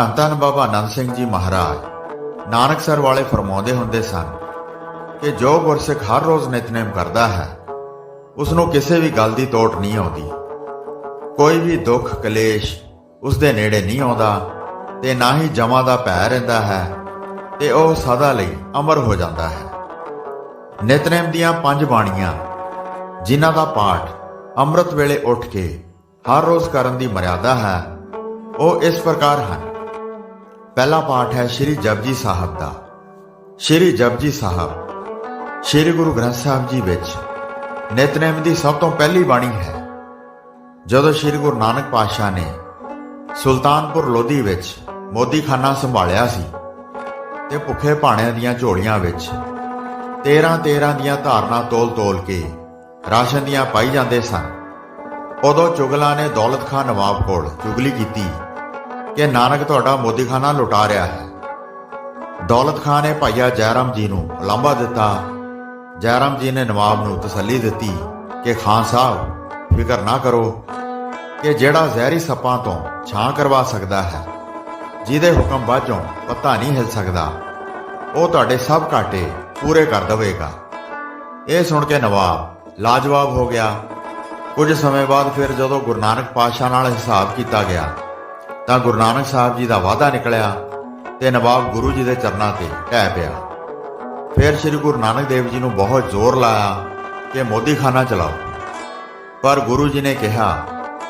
ਧੰਨ ਧੰਨ ਬਾਬਾ ਆਨੰਦ ਸਿੰਘ ਜੀ ਮਹਾਰਾਜ। ਨਾਨਕਸਰ ਵਾਲੇ ਫਰਮਾਉਂਦੇ ਹੁੰਦੇ ਸਨ ਕਿ ਜੋ ਗੁਰਸਿੱਖ ਹਰ ਰੋਜ਼ ਨਿਤਨੇਮ ਕਰਦਾ ਹੈ ਉਸ ਨੂੰ ਕਿਸੇ ਵੀ ਗੱਲ ਦੀ ਤੋਟ ਨਹੀਂ ਆਉਂਦੀ। ਕੋਈ ਵੀ ਦੁੱਖ, ਕਲੇਸ਼ ਉਸ ਦੇ ਨੇੜੇ ਨਹੀਂ ਆਉਂਦਾ ਤੇ ਨਾ ਹੀ ਜਮਾ ਦਾ ਭੈ ਰਹਿੰਦਾ ਹੈ ਤੇ ਉਹ ਸਦਾ ਲਈ ਅਮਰ ਹੋ ਜਾਂਦਾ ਹੈ। ਨਿਤਨੇਮ ਦੀਆਂ ਪੰਜ ਬਾਣੀਆਂ, ਜਿਨ੍ਹਾਂ ਦਾ ਪਾਠ ਅੰਮ੍ਰਿਤ ਵੇਲੇ ਉੱਠ ਕੇ ਹਰ ਰੋਜ਼ ਕਰਨ ਦੀ ਮਰਿਆਦਾ ਹੈ, ਉਹ ਇਸ ਪ੍ਰਕਾਰ ਹਨ। ਪਹਿਲਾ ਪਾਠ ਹੈ ਸ੍ਰੀ ਜਪਜੀ ਸਾਹਿਬ ਦਾ। ਸ੍ਰੀ ਜਪਜੀ ਸਾਹਿਬ, ਸ੍ਰੀ ਗੁਰੂ ਗ੍ਰੰਥ ਸਾਹਿਬ ਜੀ ਵਿੱਚ ਨਿਤਨੇਮ ਦੀ ਸਭ ਤੋਂ ਪਹਿਲੀ ਬਾਣੀ ਹੈ। ਜਦੋਂ ਸ੍ਰੀ ਗੁਰੂ ਨਾਨਕ ਪਾਤਸ਼ਾਹ ਨੇ ਸੁਲਤਾਨਪੁਰ ਲੋਧੀ ਵਿੱਚ ਮੋਦੀਖਾਨਾ ਸੰਭਾਲਿਆ ਸੀ ਤੇ ਭੁੱਖੇ ਭਾਣਿਆਂ ਦੀਆਂ ਝੋਲੀਆਂ ਵਿੱਚ 13 13 ਦੀਆਂ ਧਾਰਨਾ ਤੋਲ-ਤੋਲ ਕੇ ਰਾਸ਼ਨ ਦੀਆਂ ਪਾਈ ਜਾਂਦੇ ਸਨ, ਉਦੋਂ ਚੁਗਲਾ ਨੇ ਦੌਲਤ ਖਾਨ ਨਵਾਬ ਕੋਲ ਚੁਗਲੀ ਕੀਤੀ। ਕਿ ਨਾਨਕ ਤੁਹਾਡਾ ਮੋਦੀਖਾਨਾ ਲੁਟਾ ਰਿਹਾ ਹੈ। ਦੌਲਤ ਖਾਨ ਨੇ ਭਾਈਆ ਜੈਰਾਮ ਜੀ ਨੂੰ ਲਾਂਭਾ ਦਿੱਤਾ। ਜੈਰਾਮ ਜੀ ਨੇ ਨਵਾਬ ਨੂੰ ਤਸੱਲੀ ਦਿੱਤੀ ਕਿ ਖਾਨ ਸਾਹਿਬ, ਫਿਕਰ ਨਾ ਕਰੋ ਕਿ ਜਿਹੜਾ ਜ਼ਹਿਰੀ ਸੱਪਾਂ ਤੋਂ ਛਾਂ ਕਰਵਾ ਸਕਦਾ ਹੈ, ਜਿਹਦੇ ਹੁਕਮ ਬਾਝੋਂ ਪੱਤਾ ਨਹੀਂ ਹਿਲ ਸਕਦਾ, ਉਹ ਤੁਹਾਡੇ ਸਭ ਘਾਟੇ ਪੂਰੇ ਕਰ ਦੇਵੇਗਾ। ਇਹ ਸੁਣ ਕੇ ਨਵਾਬ ਲਾਜਵਾਬ ਹੋ ਗਿਆ। ਕੁਝ ਸਮੇਂ ਬਾਅਦ ਫਿਰ ਜਦੋਂ ਗੁਰੂ ਨਾਨਕ ਪਾਤਸ਼ਾਹ ਨਾਲ ਹਿਸਾਬ ਕੀਤਾ ਗਿਆ ਤਾਂ ਗੁਰੂ ਨਾਨਕ ਸਾਹਿਬ ਜੀ ਦਾ ਵਾਅਦਾ ਨਿਕਲਿਆ ਤੇ ਨਵਾਬ ਗੁਰੂ ਜੀ ਦੇ ਚਰਨਾਂ ਤੇ ਢਹਿ ਪਿਆ। ਫਿਰ ਸ੍ਰੀ ਗੁਰੂ ਨਾਨਕ ਦੇਵ ਜੀ ਨੂੰ ਬਹੁਤ ਜ਼ੋਰ ਲਾਇਆ ਕਿ ਮੋਦੀਖਾਨਾ ਚਲਾਓ। ਪਰ ਗੁਰੂ ਜੀ ਨੇ ਕਿਹਾ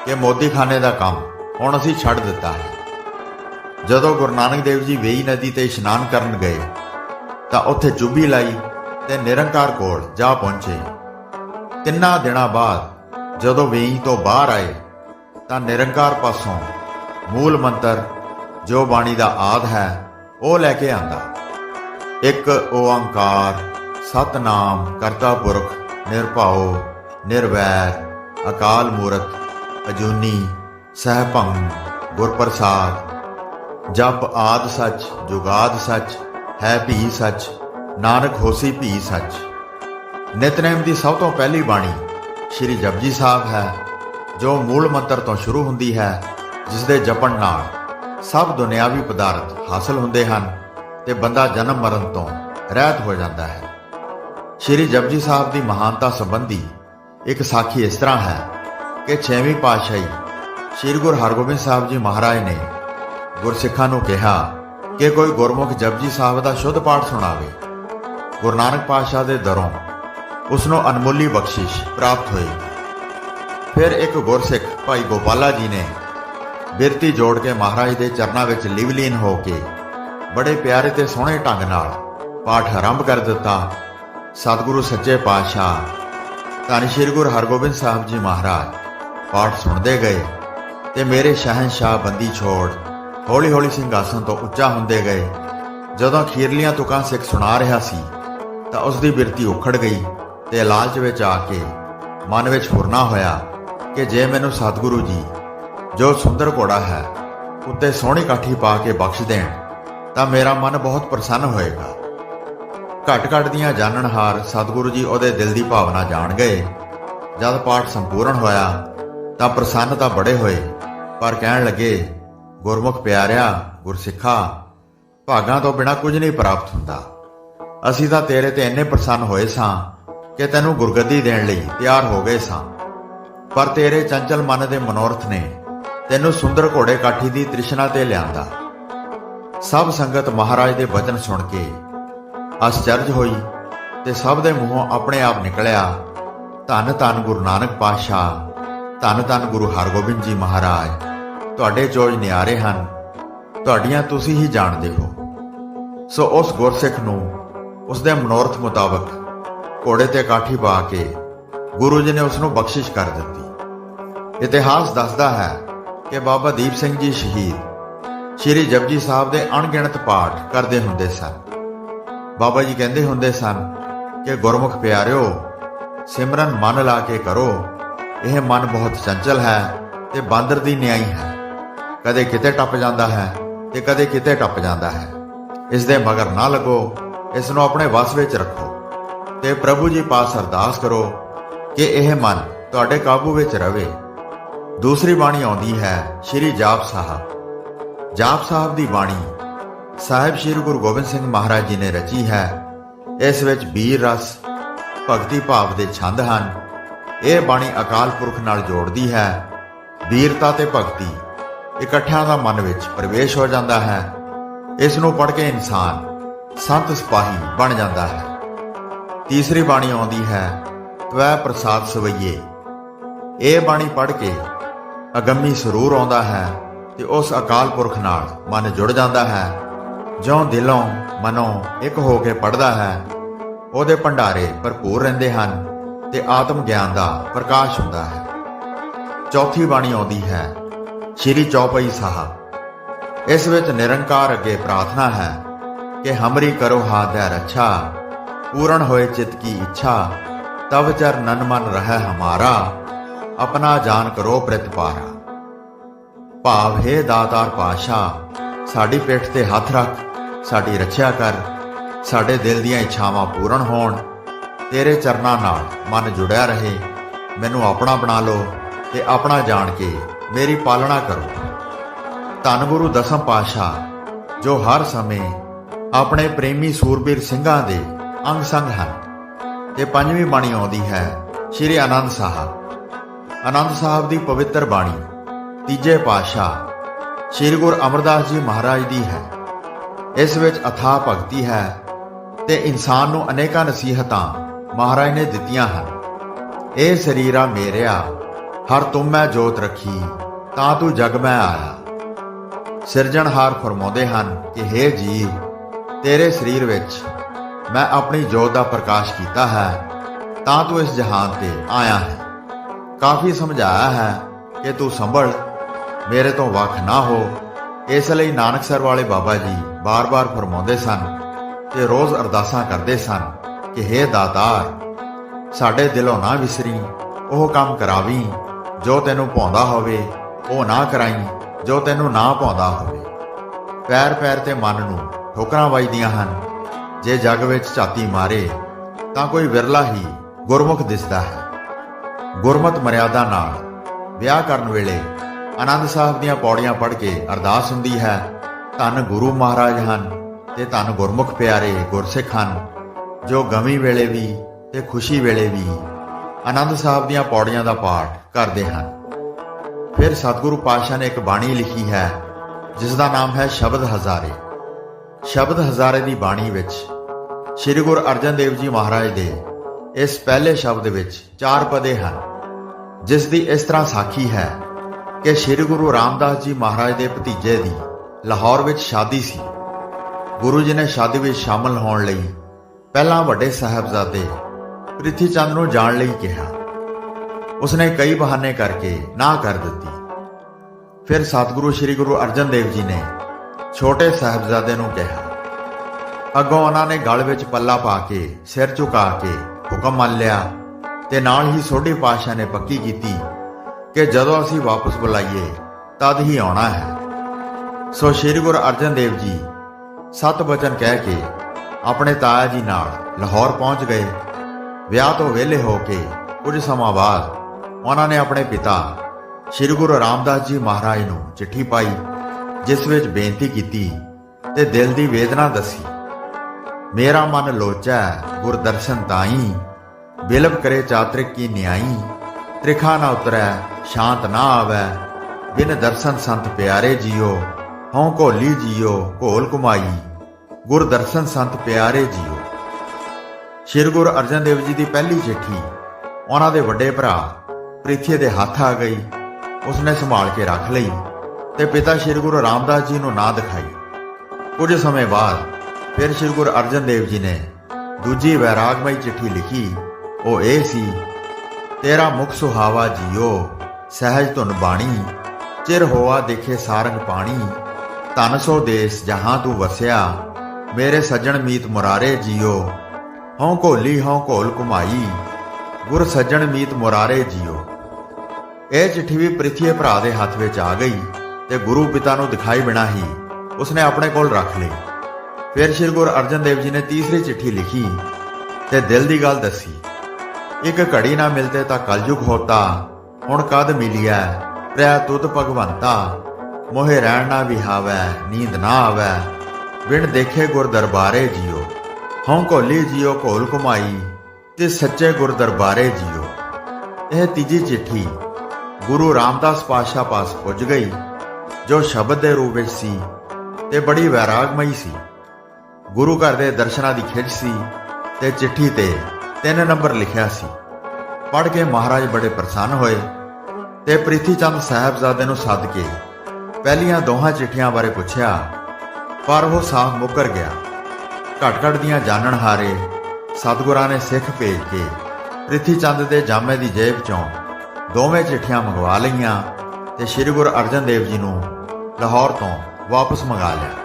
ਕਿ ਮੋਦੀਖਾਨੇ ਦਾ ਕੰਮ ਹੁਣ ਅਸੀਂ ਛੱਡ ਦਿੱਤਾ ਹੈ। ਜਦੋਂ ਗੁਰੂ ਨਾਨਕ ਦੇਵ ਜੀ ਵੇਈ ਨਦੀ ਤੇ ਇਸ਼ਨਾਨ ਕਰਨ ਗਏ, ਤਾਂ ਉੱਥੇ ਚੁੱਭੀ ਲਾਈ ਤੇ ਨਿਰੰਕਾਰ ਕੋਲ ਜਾ ਪਹੁੰਚੇ। ਤਿੰਨਾਂ ਦਿਨਾਂ ਬਾਅਦ ਜਦੋਂ ਵੇਈ ਤੋਂ ਬਾਹਰ ਆਏ, ਤਾਂ ਨਿਰੰਕਾਰ ਪਾਸੋਂ ਮੂਲ ਮੰਤਰ ਜੋ ਬਾਣੀ ਦਾ ਆਦ ਹੈ, ਉਹ ਲੈ ਕੇ ਆਂਦਾ। ਇੱਕ ਓੰਕਾਰ ਸਤਨਾਮ ਕਰਤਾ ਪੁਰਖ, ਨਿਰਭਉ, ਨਿਰਵੈਰ, ਅਕਾਲ ਮੂਰਤ ਅਜੂਨੀ, ਸਹਿਭੰ, ਗੁਰਪ੍ਰਸਾਦ। ਜਪ ਆਦ ਸੱਚ ਜੁਗਾਦ ਸੱਚ, ਹੈ ਭੀ ਸੱਚ, ਨਾਨਕ ਹੋਸੀ ਭੀ ਸੱਚ। ਨਿਤਨੇਮ ਦੀ ਸਭ ਤੋਂ ਪਹਿਲੀ ਬਾਣੀ ਸ਼੍ਰੀ ਜਪਜੀ ਸਾਹਿਬ ਹੈ, ਜੋ ਮੂਲ ਮੰਤਰ ਤੋਂ ਸ਼ੁਰੂ ਹੁੰਦੀ ਹੈ ਜਿਸ ਦੇ ਜਪਣ ਨਾਲ ਸਭ ਦੁਨਿਆਵੀ ਪਦਾਰਥ ਹਾਸਲ ਹੁੰਦੇ ਹਨ ਤੇ ਬੰਦਾ ਜਨਮ ਮਰਨ ਤੋਂ ਰਹਿਤ ਹੋ ਜਾਂਦਾ ਹੈ। ਸ਼੍ਰੀ ਜਪਜੀ ਸਾਹਿਬ ਦੀ ਮਹਾਨਤਾ ਸੰਬੰਧੀ ਇੱਕ ਸਾਖੀ ਇਸ ਤਰ੍ਹਾਂ ਹੈ ਕਿ 6ਵੀਂ ਪਾਤਸ਼ਾਹੀ ਸ਼੍ਰੀ ਗੁਰੂ ਹਰਗੋਬਿੰਦ ਸਾਹਿਬ ਜੀ ਮਹਾਰਾਜ ਨੇ ਗੁਰਸਿੱਖਾਂ ਨੂੰ ਕਿਹਾ ਕਿ ਕੋਈ ਗੁਰਮੁਖ ਜਪਜੀ ਸਾਹਿਬ ਦਾ ਸ਼ੁੱਧ ਪਾਠ ਸੁਣਾਵੇ। ਗੁਰੂ ਨਾਨਕ ਪਾਤਸ਼ਾਹ ਦੇ ਦਰੋਂ ਉਸ ਨੂੰ ਅਨਮੁੱਲੀ ਬਖਸ਼ਿਸ਼ ਪ੍ਰਾਪਤ ਹੋਈ। ਫਿਰ ਇੱਕ ਗੁਰਸਿੱਖ ਭਾਈ ਗੋਪਾਲਾ ਜੀ ਨੇ ਬਿਰਤੀ ਜੋੜ ਕੇ ਮਹਾਰਾਜ ਦੇ ਚਰਨਾਂ ਵਿੱਚ ਲਿਵਲੀਨ ਹੋ ਕੇ ਬੜੇ ਪਿਆਰੇ ਤੇ ਸੋਹਣੇ ਢੰਗ ਨਾਲ ਪਾਠ ਆਰੰਭ ਕਰ ਦਿੱਤਾ। ਸਤਿਗੁਰੂ ਸੱਚੇ ਪਾਤਸ਼ਾਹ, ਧੰਨ ਸ਼੍ਰੀ ਗੁਰੂ ਹਰਗੋਬਿੰਦ ਸਾਹਿਬ ਜੀ ਮਹਾਰਾਜ, ਪਾਠ ਸੁਣਦੇ ਗਏ ਤੇ ਮੇਰੇ ਸ਼ਹਿਨशाह ਬੰਦੀ ਛੋੜ ਹੌਲੀ ਹੌਲੀ ਸਿੰਘਾਸਨ ਤੋਂ ਉੱਚਾ ਹੁੰਦੇ ਗਏ। ਜਦੋਂ ਖੀਰਲੀਆਂ ਤੁਕਾਂ ਸਿੱਖ ਸੁਣਾ ਰਿਹਾ ਸੀ, ਤਾਂ ਉਸ ਦੀ ਬਿਰਤੀ ਉਖੜ ਗਈ ਤੇ ਲਾਲਚ ਵਿੱਚ ਆ ਕੇ ਮਨ ਵਿੱਚ ਫੁਰਨਾ ਹੋਇਆ ਕਿ ਜੇ ਮੈਨੂੰ ਸਤਿਗੁਰੂ ਜੀ ਜੋ ਸੁੰਦਰ ਘੋੜਾ ਹੈ, ਉੱਤੇ ਸੋਹਣੀ ਕਾਠੀ ਪਾ ਕੇ ਬਖਸ਼ ਦੇਣ, ਤਾਂ ਮੇਰਾ ਮਨ ਬਹੁਤ ਪ੍ਰਸੰਨ ਹੋਏਗਾ। ਘਟ ਘਟ ਦੀਆਂ ਜਾਣਨਹਾਰ ਸਤਿਗੁਰੂ ਜੀ ਉਹਦੇ ਦਿਲ ਦੀ ਭਾਵਨਾ ਜਾਣ ਗਏ। ਜਦ ਪਾਠ ਸੰਪੂਰਨ ਹੋਇਆ, ਤਾਂ ਪ੍ਰਸੰਨ ਤਾਂ ਬੜੇ ਹੋਏ, ਪਰ ਕਹਿਣ ਲੱਗੇ, ਗੁਰਮੁਖ ਪਿਆਰਿਆ, ਗੁਰਸਿੱਖਾ, ਭਾਗਾਂ ਤੋਂ ਬਿਨਾ ਕੁਝ ਨਹੀਂ ਪ੍ਰਾਪਤ ਹੁੰਦਾ। ਅਸੀਂ ਤਾਂ ਤੇਰੇ ਤੇ ਇੰਨੇ ਪ੍ਰਸੰਨ ਹੋਏ ਸਾਂ ਕਿ ਤੈਨੂੰ ਗੁਰਗੱਦੀ ਦੇਣ ਲਈ ਤਿਆਰ ਹੋ ਗਏ ਸਾਂ। ਪਰ ਤੇਰੇ ਚੰਚਲ ਮਨ ਦੇ ਮਨੋਰਥ ਨੇ ਤੈਨੂੰ ਸੁੰਦਰ ਘੋੜੇ ਕਾਠੀ ਦੀ ਤ੍ਰਿਸ਼ਨਾ ਤੇ ਲਿਆਂਦਾ। ਸਭ ਸੰਗਤ ਮਹਾਰਾਜ ਦੇ ਬਚਨ ਸੁਣ ਕੇ ਅਸਚਰਜ ਹੋਈ ਤੇ ਸਭ ਦੇ ਮੂੰਹੋਂ ਆਪਣੇ ਆਪ ਨਿਕਲਿਆ, ਧੰਨ ਧੰਨ ਗੁਰੂ ਨਾਨਕ ਪਾਤਸ਼ਾਹ, ਧੰਨ ਧੰਨ ਗੁਰੂ ਹਰਗੋਬਿੰਦ ਜੀ ਮਹਾਰਾਜ, ਤੁਹਾਡੇ ਚੋਜ ਨਿਆਰੇ ਹਨ, ਤੁਹਾਡੀਆਂ ਤੁਸੀਂ ਹੀ ਜਾਣਦੇ ਹੋ। ਸੋ ਉਸ ਗੁਰਸਿੱਖ ਨੂੰ ਉਸ ਦੇ ਮਨੋਰਥ ਮੁਤਾਬਕ ਘੋੜੇ ਤੇ ਕਾਠੀ ਪਾ ਕੇ ਗੁਰੂ ਜੀ ਨੇ ਉਸ ਨੂੰ ਬਖਸ਼ਿਸ਼ ਕਰ ਦਿੱਤੀ। ਇਤਿਹਾਸ ਦੱਸਦਾ ਹੈ ਕਿ ਬਾਬਾ ਦੀਪ ਸਿੰਘ ਜੀ ਸ਼ਹੀਦ ਸ਼੍ਰੀ ਜਪਜੀ ਸਾਹਿਬ ਦੇ ਅਣਗਿਣਤ ਪਾਠ ਕਰਦੇ ਹੁੰਦੇ ਸਨ। ਬਾਬਾ ਜੀ ਕਹਿੰਦੇ ਹੁੰਦੇ ਸਨ ਕਿ, ਗੁਰਮੁਖ ਪਿਆਰਿਓ, ਸਿਮਰਨ ਮਨ ਲਾ ਕੇ ਕਰੋ। ਇਹ ਮਨ ਬਹੁਤ ਚੰਚਲ ਹੈ ਤੇ ਬਾਂਦਰ ਦੀ ਨਿਆਈ ਹੈ। ਕਦੇ ਕਿਤੇ ਟੱਪ ਜਾਂਦਾ ਹੈ ਤੇ ਕਦੇ ਕਿਤੇ ਟੱਪ ਜਾਂਦਾ ਹੈ। ਇਸ ਦੇ ਮਗਰ ਨਾ ਲੱਗੋ, ਇਸ ਨੂੰ ਆਪਣੇ ਵਸ ਵਿੱਚ ਰੱਖੋ ਤੇ ਪ੍ਰਭੂ ਜੀ ਪਾਸ ਅਰਦਾਸ ਕਰੋ ਕਿ ਇਹ ਮਨ ਤੁਹਾਡੇ ਕਾਬੂ ਵਿੱਚ ਰਵੇ। ਦੂਸਰੀ ਬਾਣੀ ਆਉਂਦੀ ਹੈ ਸ਼੍ਰੀ ਜਾਪ ਸਾਹਿਬ। ਜਾਪ ਸਾਹਿਬ ਦੀ ਬਾਣੀ ਸਾਹਿਬ ਸ੍ਰੀ ਗੁਰੂ ਗੋਬਿੰਦ ਸਿੰਘ ਮਹਾਰਾਜ ਜੀ ਨੇ ਰਚੀ ਹੈ। ਇਸ ਵਿੱਚ ਵੀਰ ਰਸ, ਭਗਤੀ ਭਾਵ ਦੇ ਛੰਦ ਹਨ। ਇਹ ਬਾਣੀ ਅਕਾਲ ਪੁਰਖ ਨਾਲ ਜੋੜਦੀ ਹੈ। ਵੀਰਤਾ ਤੇ ਭਗਤੀ ਇਕੱਠਿਆਂ ਦਾ ਮਨ ਵਿੱਚ ਪ੍ਰਵੇਸ਼ ਹੋ ਜਾਂਦਾ ਹੈ। ਇਸ ਨੂੰ ਪੜ੍ਹ ਕੇ ਇਨਸਾਨ ਸੰਤ ਸਿਪਾਹੀ ਬਣ ਜਾਂਦਾ ਹੈ। ਤੀਸਰੀ ਬਾਣੀ ਆਉਂਦੀ ਹੈ, ਤਵੈ ਪ੍ਰਸਾਦ ਸਵਈਏ। ਇਹ ਬਾਣੀ ਪੜ੍ਹ ਕੇ ਅਗੰਮੀ ਸਰੂਰ ਆਉਂਦਾ ਹੈ ਤੇ ਉਸ ਅਕਾਲ ਪੁਰਖ ਨਾਲ ਮਨ ਜੁੜ ਜਾਂਦਾ ਹੈ। ਜਿਉਂ ਦਿਲੋਂ ਮਨੋਂ ਇੱਕ ਹੋ ਕੇ ਪੜਦਾ ਹੈ, ਉਹਦੇ ਭੰਡਾਰੇ ਭਰਪੂਰ ਰਹਿੰਦੇ ਹਨ ਤੇ ਆਤਮ ਗਿਆਨ ਦਾ ਪ੍ਰਕਾਸ਼ ਹੁੰਦਾ ਹੈ। ਚੌਥੀ ਬਾਣੀ ਆਉਂਦੀ ਹੈ, ਸ਼੍ਰੀ ਚੌਪਈ ਸਾਹਿਬ। ਇਸ ਵਿੱਚ ਨਿਰੰਕਾਰ ਅੱਗੇ ਪ੍ਰਾਰਥਨਾ ਹੈ ਕਿ ਹਮਰੀ ਕਰੋ ਹਾਦੈ ਰੱਛਾ, ਪੂਰਨ ਹੋਏ ਚਿਤ ਕੀ ਇੱਛਾ, ਤਵ ਚਰ ਨਨ ਮਨ ਰਹਿ ਹਮਾਰਾ। ਆਪਣਾ ਜਾਨ ਕਰੋ ਪ੍ਰਤਪਾਰਾ। ਭਾਵ, ਹੈ ਦਾਤਾਰ ਪਾਸ਼ਾ ਸਾਡੀ ਪਿੱਠ ਤੇ ਹੱਥ ਰੱਖ, ਸਾਡੀ ਰੱਖਿਆ ਕਰ, ਸਾਡੇ ਦਿਲ ਦੀਆਂ ਇੱਛਾਵਾਂ ਪੂਰਨ ਹੋਣ, ਤੇਰੇ ਚਰਨਾਂ ਨਾਲ ਮਨ ਜੁੜਿਆ ਰਹੇ, ਮੈਨੂੰ ਆਪਣਾ ਬਣਾ ਲਓ ਤੇ ਆਪਣਾ ਜਾਣ ਕੇ ਮੇਰੀ ਪਾਲਣਾ ਕਰੋ। ਧੰਨ ਗੁਰੂ ਦਸਮ ਪਾਤਸ਼ਾਹ, ਜੋ ਹਰ ਸਮੇਂ ਆਪਣੇ ਪ੍ਰੇਮੀ ਸੂਰਬੀਰ ਸਿੰਘਾਂ ਦੇ ਅੰਗ ਸੰਗ ਹਨ, ਤੇ ਪੰਜਵੀਂ ਬਾਣੀ ਆਉਂਦੀ ਹੈ, ਸ਼੍ਰੀ ਆਨੰਦ ਸਾਹਿਬ। ਆਨੰਦ ਸਾਹਿਬ ਦੀ ਪਵਿੱਤਰ ਬਾਣੀ, ਤੀਜੇ ਪਾਤਸ਼ਾਹ, ਸ਼੍ਰੀ ਗੁਰੂ ਅਮਰਦਾਸ ਜੀ ਮਹਾਰਾਜ ਦੀ ਹੈ। ਇਸ ਵਿੱਚ ਅਥਾਹ ਭਗਤੀ ਹੈ ਤੇ ਇਨਸਾਨ ਨੂੰ ਅਨੇਕਾਂ ਨਸੀਹਤਾਂ ਮਹਾਰਾਜ ਨੇ ਦਿੱਤੀਆਂ ਹਨ। ਇਹ ਸਰੀਰਾ ਮੇਰਿਆ, ਹਰ ਤੁਮ ਮੈਂ ਜੋਤ ਰੱਖੀ, ਤਾਂ ਤੂੰ ਜਗ ਮੈਂ ਆਇਆ। ਸਿਰਜਣਹਾਰ ਫਰਮਾਉਂਦੇ ਹਨ ਕਿ हे ਜੀਵ, ਤੇਰੇ ਸਰੀਰ ਵਿੱਚ ਮੈਂ ਆਪਣੀ ਜੋਤ ਦਾ ਪ੍ਰਕਾਸ਼ ਕੀਤਾ ਹੈ, ਤਾਂ ਤੂੰ ਇਸ ਜਹਾਨ ਤੇ ਆਇਆ ਹੈ। ਕਾਫੀ ਸਮਝਾਇਆ ਹੈ ਕਿ ਤੂੰ ਸੰਭਲ, ਮੇਰੇ ਤੋਂ ਵੱਖ ਨਾ ਹੋ। ਇਸ ਲਈ ਨਾਨਕਸਰ ਵਾਲੇ ਬਾਬਾ ਜੀ ਬਾਰ-ਬਾਰ ਫਰਮਾਉਂਦੇ ਸਨ ਤੇ ਰੋਜ਼ ਅਰਦਾਸਾਂ ਕਰਦੇ ਸਨ ਕਿ हे ਦਾਤਾਰ, ਸਾਡੇ ਦਿਲੋਂ ਨਾ ਵਿਸਰੀ, ਉਹ ਕੰਮ ਕਰਾਵੀਂ, ਜੋ ਤੈਨੂੰ ਭਾਉਂਦਾ ਹੋਵੇ, ਉਹ ਨਾ ਕਰਾਈ, ਜੋ ਤੈਨੂੰ ਨਾ ਭਾਉਂਦਾ ਹੋਵੇ। ਪੈਰ ਪੈਰ ਤੇ ਮਨ ਨੂੰ ਠੋਕਰਾਂ ਵੱਜਦੀਆਂ ਹਨ, ਜੇ ਜਗ ਵਿੱਚ ਝਾਤੀ ਮਾਰੇ, ਤਾਂ ਕੋਈ ਵਿਰਲਾ ਹੀ ਗੁਰਮੁਖ ਦਿਸਦਾ ਹੈ। ਗੁਰਮਤ ਮਰਿਆਦਾ ਨਾਲ। ਵਿਆਹ ਕਰਨ ਵੇਲੇ ਆਨੰਦ ਸਾਹਿਬ ਦੀਆਂ ਪੌੜੀਆਂ ਪੜ੍ਹ ਕੇ ਅਰਦਾਸ ਹੁੰਦੀ ਹੈ, ਧੰਨ ਗੁਰੂ ਮਹਾਰਾਜ ਹਨ ਤੇ ਧੰਨ ਗੁਰਮੁਖ ਪਿਆਰੇ ਗੁਰਸਿੱਖ ਹਨ, ਜੋ ਗਮੀ ਵੇਲੇ ਵੀ ਤੇ ਖੁਸ਼ੀ ਵੇਲੇ ਵੀ ਆਨੰਦ ਸਾਹਿਬ ਦੀਆਂ ਪੌੜੀਆਂ ਦਾ ਪਾਠ ਕਰਦੇ ਹਨ। ਫਿਰ ਸਤਿਗੁਰੂ ਪਾਤਸ਼ਾਹ ਨੇ ਇੱਕ ਬਾਣੀ ਲਿਖੀ ਹੈ, ਜਿਸ ਦਾ ਨਾਮ ਹੈ ਸ਼ਬਦ ਹਜ਼ਾਰੇ। ਸ਼ਬਦ ਹਜ਼ਾਰੇ ਦੀ ਬਾਣੀ ਵਿੱਚ ਸ੍ਰੀ ਗੁਰੂ ਅਰਜਨ ਦੇਵ ਜੀ ਮਹਾਰਾਜ ਦੇ ਇਸ ਪਹਿਲੇ ਸ਼ਬਦ ਵਿੱਚ ਚਾਰ ਪਦੇ ਹਨ, ਜਿਸ ਦੀ ਇਸ ਤਰ੍ਹਾਂ ਸਾਖੀ ਹੈ ਕਿ ਸ੍ਰੀ ਗੁਰੂ ਰਾਮਦਾਸ ਜੀ ਮਹਾਰਾਜ ਦੇ ਭਤੀਜੇ ਦੀ ਲਾਹੌਰ ਵਿੱਚ ਸ਼ਾਦੀ ਸੀ। ਗੁਰੂ ਜੀ ਨੇ ਸ਼ਾਦੀ ਵਿੱਚ ਸ਼ਾਮਲ ਹੋਣ ਲਈ ਪਹਿਲਾਂ ਵੱਡੇ ਸਾਹਿਬਜ਼ਾਦੇ ਪ੍ਰਿਥੀ ਚੰਦ ਨੂੰ ਜਾਣ ਲਈ ਕਿਹਾ। ਉਸਨੇ ਕਈ ਬਹਾਨੇ ਕਰਕੇ ਨਾ ਕਰ ਦਿੱਤੀ। ਫਿਰ ਸਤਿਗੁਰੂ ਸ੍ਰੀ ਗੁਰੂ ਅਰਜਨ ਦੇਵ ਜੀ ਨੇ ਛੋਟੇ ਸਾਹਿਬਜ਼ਾਦੇ ਨੂੰ ਕਿਹਾ, ਅੱਗੋਂ ਉਹਨਾਂ ਨੇ ਗਲ ਵਿੱਚ ਪੱਲਾ ਪਾ ਕੇ ਸਿਰ ਝੁਕਾ ਕੇ ਹੁਕਮ ਮੰਨ ਲਿਆ ਤੇ ਨਾਲ ਹੀ ਸੋਢੀ ਪਾਤਸ਼ਾਹ ਨੇ ਪੱਕੀ ਕੀਤੀ ਕਿ ਜਦੋਂ ਅਸੀਂ ਵਾਪਸ ਬੁਲਾਈਏ, ਤਦ ਹੀ ਆਉਣਾ ਹੈ। ਸੋ ਸ੍ਰੀ ਗੁਰੂ ਅਰਜਨ ਦੇਵ ਜੀ ਸਤ ਬਚਨ ਕਹਿ ਕੇ ਆਪਣੇ ਤਾਇਆ ਜੀ ਨਾਲ ਲਾਹੌਰ ਪਹੁੰਚ ਗਏ। ਵਿਆਹ ਤੋਂ ਵਿਹਲੇ ਹੋ ਕੇ ਕੁਝ ਸਮਾਂ ਬਾਅਦ ਉਹਨਾਂ ਨੇ ਆਪਣੇ ਪਿਤਾ ਸ੍ਰੀ ਗੁਰੂ ਰਾਮਦਾਸ ਜੀ ਮਹਾਰਾਜ ਨੂੰ ਚਿੱਠੀ ਪਾਈ, ਜਿਸ ਵਿੱਚ ਬੇਨਤੀ ਕੀਤੀ ਤੇ ਦਿਲ ਦੀ ਵੇਦਨਾ ਦੱਸੀ। ਮੇਰਾ ਮਨ ਲੋਚੈ ਗੁਰ ਦਰਸ਼ਨ ਤਾਈ। ਬਿਲਬ ਕਰੇ ਚਾਤ੍ਰਿਕ ਕੀ ਨਿਆਈ। ਤ੍ਰਿਖਾ ਨਾ ਉਤਰੈ, ਸ਼ਾਂਤ ਨਾ ਆਵੈ। ਬਿਨ ਦਰਸ਼ਨ ਸੰਤ ਪਿਆਰੇ ਜੀਓ, ਹਉ ਘੋਲੀ ਜੀਓ, ਘੋਲ ਕੁਮਾਈ ਗੁਰ ਦਰਸ਼ਨ ਸੰਤ ਪਿਆਰੇ ਜੀਓ। ਸ਼੍ਰੀ ਗੁਰੂ ਅਰਜਨ ਦੇਵ ਜੀ ਦੀ ਪਹਿਲੀ ਚਿੱਠੀ, ਉਹਨਾਂ ਦੇ ਵੱਡੇ ਭਰਾ ਪ੍ਰਿਥੀ ਦੇ ਹੱਥ ਆ ਗਈ। ਉਸਨੇ ਸੰਭਾਲ ਕੇ ਰੱਖ ਲਈ ਤੇ ਪਿਤਾ ਸ਼੍ਰੀ ਗੁਰੂ ਰਾਮਦਾਸ ਜੀ ਨੂੰ ਨਾ ਦਿਖਾਈ। ਕੁਝ ਸਮੇਂ ਬਾਅਦ ਫਿਰ ਸ਼੍ਰੀ ਗੁਰੂ ਅਰਜਨ ਦੇਵ ਜੀ ਨੇ ਦੂਜੀ ਵੈਰਾਗਮਈ ਚਿੱਠੀ ਲਿਖੀ। ਉਹ ਇਹ ਸੀ, ਤੇਰਾ ਮੁਖ ਸੁਹਾਵਾ ਜੀਓ, ਸਹਿਜ ਧੁਨ ਬਾਣੀ, ਚਿਰ ਹੋਆ ਦੇਖੇ ਸਾਰੰਗ ਪਾਣੀ। ਧਨ ਸੋ ਦੇਸ ਜਹਾਂ ਤੂੰ ਵਸਿਆ, ਮੇਰੇ ਸੱਜਣ ਮੀਤ ਮੁਰਾਰੇ ਜੀਓ। ਹਉ ਘੋਲੀ, ਹਉ ਘੋਲ ਕੁਮਾਈ ਗੁਰ ਸੱਜਣ ਮੀਤ ਮੁਰਾਰੇ ਜੀਓ। ਇਹ ਚਿੱਠੀ ਵੀ ਪ੍ਰਿਥੀਏ ਭਰਾ ਦੇ ਹੱਥ ਵਿੱਚ ਆ ਗਈ ਤੇ ਗੁਰੂ ਪਿਤਾ ਨੂੰ ਦਿਖਾਈ ਬਿਨਾ ਹੀ ਉਸਨੇ ਆਪਣੇ ਕੋਲ ਰੱਖ ਲਈ। ਫਿਰ ਸ਼੍ਰੀ ਗੁਰੂ ਅਰਜਨ ਦੇਵ ਜੀ ਨੇ ਤੀਸਰੀ ਚਿੱਠੀ ਲਿਖੀ ਤੇ ਦਿਲ ਦੀ ਗੱਲ ਦੱਸੀ, ਇੱਕ ਘੜੀ ਨਾ ਮਿਲਤੇ ਤਾਂ ਕਲਯੁਗ ਹੋਤਾ, ਹੁਣ ਕਦ ਮਿਲਿਆ ਪ੍ਰਿਆ ਤੁਧ ਭਗਵੰਤਾ, ਮੋਹਿ ਰਹਿਣ ਨਾ ਵਿਹਾਵੈ, ਨੀਂਦ ਨਾ ਆਵੈ। ਬਿਨ ਦੇਖੇ ਗੁਰ ਦਰਬਾਰੇ ਜਿਉ ਹਉ ਘੋਲੀ ਜਿਉ ਘੋਲ ਕੁਮਾਈ ਤੇ ਸੱਚੇ ਗੁਰ ਦਰਬਾਰੇ ਜਿਉ ਇਹ ਤੀਜੀ ਚਿੱਠੀ ਗੁਰੂ ਰਾਮਦਾਸ ਪਾਤਸ਼ਾਹ ਪਾਸ ਪੁੱਜ ਗਈ, ਜੋ ਸ਼ਬਦ ਦੇ ਰੂਪ ਵਿੱਚ ਸੀ ਤੇ ਬੜੀ ਵੈਰਾਗਮਈ ਸੀ। ਗੁਰੂ ਘਰ ਦੇ ਦਰਸ਼ਨਾਂ ਦੀ ਖਿੱਚ ਸੀ ਤੇ ਚਿੱਠੀ ਤੇ ਤਿੰਨ ਨੰਬਰ ਲਿਖਿਆ ਸੀ। ਪੜ੍ਹ ਕੇ ਮਹਾਰਾਜ ਬੜੇ ਪ੍ਰਸੰਨ ਹੋਏ ਤੇ ਪ੍ਰਿਥੀ ਚੰਦ ਸਾਹਿਬਜ਼ਾਦੇ ਨੂੰ ਸੱਦ ਕੇ ਪਹਿਲੀਆਂ ਦੋਹਾਂ ਚਿੱਠੀਆਂ ਬਾਰੇ ਪੁੱਛਿਆ, ਪਰ ਉਹ ਸਾਫ਼ ਮੁੱਕਰ ਗਿਆ। ਘਟ ਘਟ ਦੀਆਂ ਜਾਣਨ ਹਾਰੇ ਸਤਿਗੁਰਾਂ ਨੇ ਸਿੱਖ ਭੇਜ ਕੇ ਪ੍ਰਿਥੀ ਚੰਦ ਦੇ ਜਾਮੇ ਦੀ ਜੇਬ ਚੋਂ ਦੋਵੇਂ ਚਿੱਠੀਆਂ ਮੰਗਵਾ ਲਈਆਂ ਤੇ ਸ੍ਰੀ ਗੁਰੂ ਅਰਜਨ ਦੇਵ ਜੀ ਨੂੰ ਲਾਹੌਰ ਤੋਂ ਵਾਪਸ ਮੰਗਾ ਲਿਆ।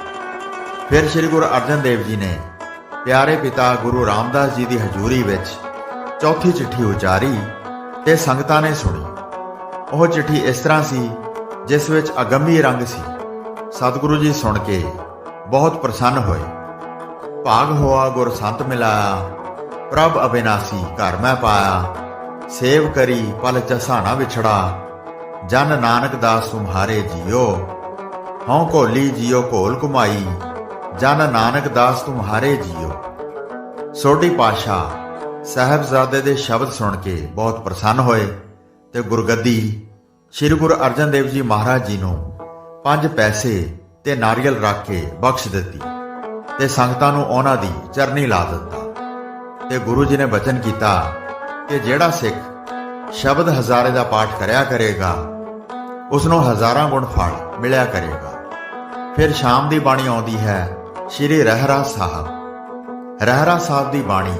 ਫਿਰ ਸ੍ਰੀ ਗੁਰੂ ਅਰਜਨ ਦੇਵ ਜੀ ਨੇ ਪਿਆਰੇ ਪਿਤਾ ਗੁਰੂ ਰਾਮਦਾਸ ਜੀ ਦੀ ਹਜ਼ੂਰੀ ਵਿੱਚ ਚੌਥੀ ਚਿੱਠੀ ਉਚਾਰੀ ਤੇ ਸੰਗਤਾਂ ਨੇ ਸੁਣੀ। ਉਹ ਚਿੱਠੀ ਇਸ ਤਰ੍ਹਾਂ ਸੀ, ਜਿਸ ਵਿੱਚ ਅਗੰਮੀ ਰੰਗ ਸੀ। ਸਤਿਗੁਰੂ ਜੀ ਸੁਣ ਕੇ ਬਹੁਤ ਪ੍ਰਸੰਨ ਹੋਏ। ਭਾਗ ਹੋਆ, ਗੁਰ ਸੰਤ ਮਿਲਾਇਆ। ਪ੍ਰਭ ਅਬਿਨਾਸੀ ਘਰ ਮੈਂ ਪਾਇਆ। ਸੇਵ ਕਰੀ, ਪਲ ਚਸਾਣਾ ਵਿਛੜਾ। ਜਨ ਨਾਨਕ ਦਾਸ ਤੁਮਹਾਰੇ ਜੀਓ। ਹਉ ਘੋਲੀ ਜਿਉ ਘੋਲ ਕੁਮਾਈ ਜਨ ਨਾਨਕ ਦਾਸ ਤੁਮਹਾਰੇ ਜੀਓ। ਸੋਢੀ ਪਾਸ਼ਾ ਸਾਹਿਬਜ਼ਾਦੇ ਦੇ ਸ਼ਬਦ ਸੁਣ ਕੇ ਬਹੁਤ ਪ੍ਰਸੰਨ ਹੋਏ ਤੇ ਗੁਰਗੱਦੀ ਸ੍ਰੀ ਗੁਰੂ ਅਰਜਨ ਦੇਵ ਜੀ ਮਹਾਰਾਜ ਜੀ ਨੂੰ ਪੰਜ ਪੈਸੇ ਤੇ ਨਾਰੀਅਲ ਰੱਖ ਕੇ ਬਖਸ਼ ਦਿੱਤੀ ਤੇ ਸੰਗਤਾਂ ਨੂੰ ਉਹਨਾਂ ਦੀ ਚਰਨੀ ਲਾ ਦਿੱਤਾ। ਤੇ ਗੁਰੂ ਜੀ ਨੇ ਬਚਨ ਕੀਤਾ ਕਿ ਜਿਹੜਾ ਸਿੱਖ ਸ਼ਬਦ ਹਜ਼ਾਰੇ ਦਾ ਪਾਠ ਕਰਿਆ ਕਰੇਗਾ ਉਸ ਨੂੰ ਹਜ਼ਾਰਾਂ ਗੁਣ ਫਲ ਮਿਲਿਆ ਕਰੇਗਾ। ਫਿਰ ਸ਼ਾਮ ਦੀ ਬਾਣੀ ਆਉਂਦੀ ਹੈ ਸ਼੍ਰੀ ਰਹਿਰਾ ਸਾਹਿਬ। ਰਹਿਰਾ ਸਾਹਿਬ ਦੀ ਬਾਣੀ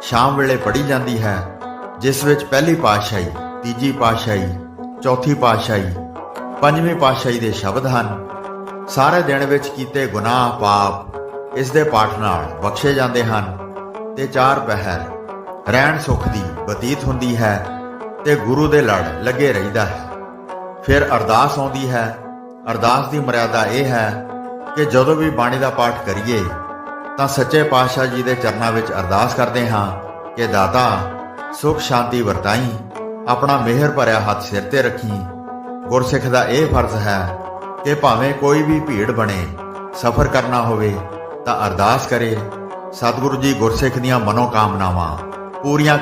ਸ਼ਾਮ ਵੇਲੇ ਪੜ੍ਹੀ ਜਾਂਦੀ ਹੈ, ਜਿਸ ਵਿੱਚ ਪਹਿਲੀ ਪਾਤਸ਼ਾਹੀ, ਤੀਜੀ ਪਾਤਸ਼ਾਹੀ, ਚੌਥੀ ਪਾਤਸ਼ਾਹੀ, ਪੰਜਵੀਂ ਪਾਤਸ਼ਾਹੀ ਦੇ ਸ਼ਬਦ ਹਨ। ਸਾਰੇ ਦਿਨ ਵਿੱਚ ਕੀਤੇ ਗੁਨਾਹ, ਪਾਪ ਇਸ ਦੇ ਪਾਠ ਨਾਲ ਬਖਸ਼ੇ ਜਾਂਦੇ ਹਨ ਤੇ ਚਾਰ ਪਹਿਰ ਰਹਿਣ ਸੁਖ ਦੀ ਬਤੀਤ ਹੁੰਦੀ ਹੈ ਤੇ ਗੁਰੂ ਦੇ ਲੜ ਲੱਗੇ ਰਹਿੰਦਾ ਹੈ। ਫਿਰ ਅਰਦਾਸ ਆਉਂਦੀ ਹੈ। ਅਰਦਾਸ ਦੀ ਮਰਿਆਦਾ ਇਹ ਹੈ ਕਿ ਜਦੋਂ ਵੀ ਬਾਣੀ ਦਾ ਪਾਠ ਕਰੀਏ, ਤਾਂ ਸੱਚੇ ਪਾਤਸ਼ਾਹ ਜੀ ਦੇ ਚਰਨਾਂ ਵਿੱਚ ਅਰਦਾਸ ਕਰਦੇ ਹਾਂ ਕਿ ਦਾਤਾ, ਸੁਖ ਸ਼ਾਂਤੀ ਵਰਤਾਈ, ਆਪਣਾ ਮਿਹਰ ਭਰਿਆ ਹੱਥ ਸਿਰ ਤੇ ਰੱਖੀ। ਗੁਰਸਿੱਖ ਦਾ ਇਹ ਫਰਜ਼ ਹੈ ਕਿ ਭਾਵੇਂ ਕੋਈ ਵੀ ਭੀੜ ਬਣੇ, ਸਫ਼ਰ ਕਰਨਾ ਹੋਵੇ, ਤਾਂ ਅਰਦਾਸ ਕਰੇ। ਸਤਿਗੁਰੂ ਜੀ ਗੁਰਸਿੱਖ ਦੀਆਂ ਮਨੋਕਾਮਨਾਵਾਂ ਪੂਰੀਆਂ